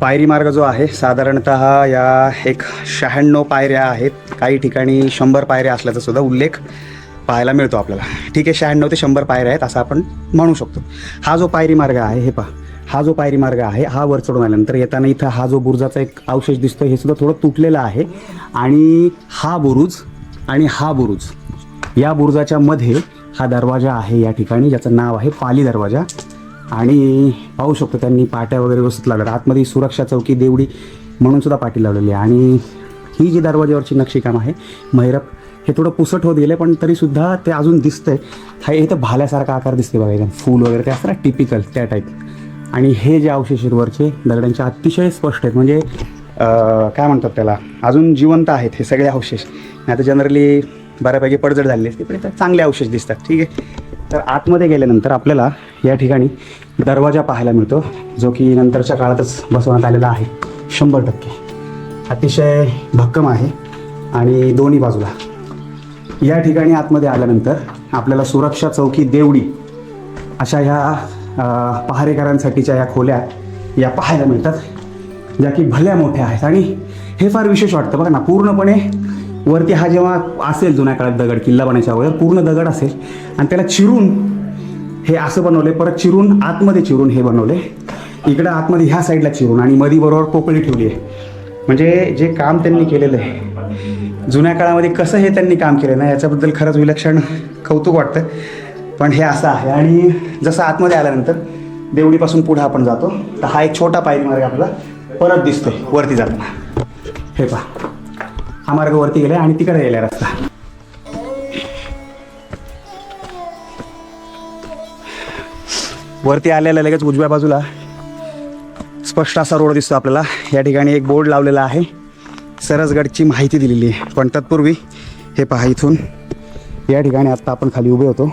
पायरी मार्ग जो आहे साधारणत या एक शहाण्णव पायऱ्या आहेत. काही ठिकाणी शंभर पायऱ्या असल्याचा सुद्धा उल्लेख पाहायला मिळतो आपल्याला. ठीक आहे शहाण्णव ते शंभर पायऱ्या आहेत असं आपण म्हणू शकतो. हा जो पायरी मार्ग आहे हे पहा. हा जो पायरी मार्ग आहे हा वर चढून आल्यानंतर येताना इथं हा जो बुरुजाचा एक अवशेष दिसतो हे सुद्धा थोडं तुटलेलं आहे. आणि हा बुरुज आणि हा बुरुज या बुरुजाच्या मध्ये हा दरवाजा आहे या ठिकाणी ज्याचं नाव आहे पाली दरवाजा. आणि पाहू शकतो त्यांनी पाट्या वगैरे व्यवस्थित लावल्या. आतमध्ये सुरक्षा चौकी देवडी म्हणून सुद्धा पाटी लावलेली आहे. आणि ही जी दरवाज्यावरची नक्षीकाम आहे मैरप हे थोडं पुसट होत गेलं पण तरीसुद्धा ते अजून दिसतंय. हा इथं भाल्यासारखा आकार दिसते बघा एकदम. फूल वगैरे ते असतं ना टिपिकल त्या टाईप आणि हे जे अवशेष वरचे दगडांचे अतिशय स्पष्ट आहेत. म्हणजे काय म्हणतात त्याला? अजून जिवंत आहेत हे सगळे अवशेष. आता जनरली बऱ्यापैकी पडझड झालेली असते पण चांगले अवशेष दिसतात. ठीक आहे. तर आतमध्ये गेल्यानंतर आपल्याला या ठिकाणी दरवाजा पाहायला मिळतो जो की नंतरच्या काळातच बसवण्यात आलेला आहे. शंभर टक्के. अतिशय भक्कम आहे. आणि दोन्ही बाजूला. या ठिकाणी आतमध्ये आल्यानंतर आपल्याला सुरक्षा चौकी देवडी अशा ह्या पहारेकरांसाठीच्या या खोल्या या पाहायला मिळतात ज्या की भल्या मोठ्या आहेत. आणि हे फार विशेष वाटतं. बघा ना पूर्णपणे वरती हा जेव्हा असेल जुन्या काळात दगड किल्ला बनायच्या अगोदर पूर्ण दगड असेल आणि त्याला चिरून हे असं बनवले परत चिरून आतमध्ये चिरून हे बनवले इकडं आतमध्ये ह्या साईडला चिरून आणि मधी बरोबर पोकळी ठेवली आहे. म्हणजे जे काम त्यांनी केलेलं आहे जुन्या काळामध्ये कसं हे त्यांनी काम केलं ना याच्याबद्दल खरंच विलक्षण कौतुक वाटतं. पण हे असं आहे आणि जसं आतमध्ये आल्यानंतर देवडीपासून पुढे आपण जातो तर हा एक छोटा पायरी मार्ग आपला परत दिसतोय वरती जाताना. हे पहा. हा मार्ग वरती गेलाय आणि तिकडे गेलाय रस्ता. वरती आलेला लगेच उजव्या बाजूला स्पष्ट असा रोड दिसतो आपल्याला. या ठिकाणी एक बोर्ड लावलेला आहे. सरसगडची माहिती दिलेली आहे. पण तत्पूर्वी हे पहा इथून. या ठिकाणी आत्ता आपण खाली उभे होतो.